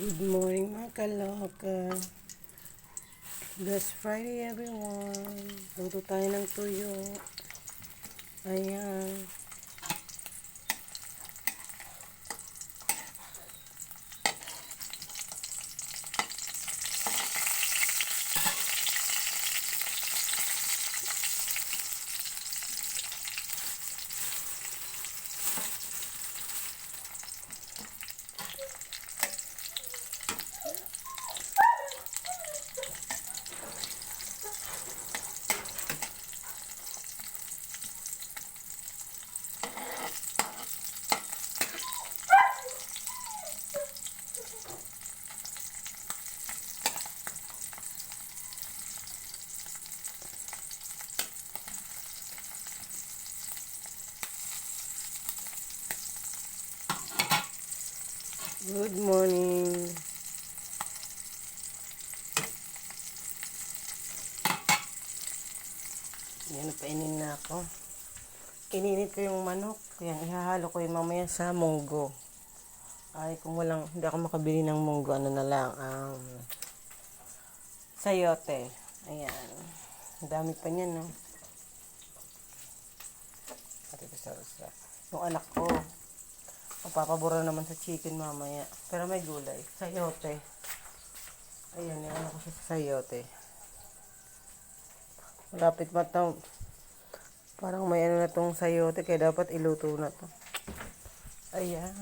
Good morning mga kaloka. Blessed Friday everyone. Luto tayo ng tuyo. Ayan. Good morning. Yan, painin na ako. Kininit ko yung manok. Yan, ihahalo ko yung mamaya sa munggo. Ay, kung walang, hindi ako makabili ng munggo, ano na lang, um, sayote. Ayan. Ang dami pa niyan, no? Ate, basta, basta. Yung anak ko, Mapapabura naman sa chicken mamaya. Pero may gulay. Sayote. Ayan, yung ano ko siya sa sayote. Malapit mataw. Parang may ano na tong sayote, kaya dapat iluto na to. Ayan.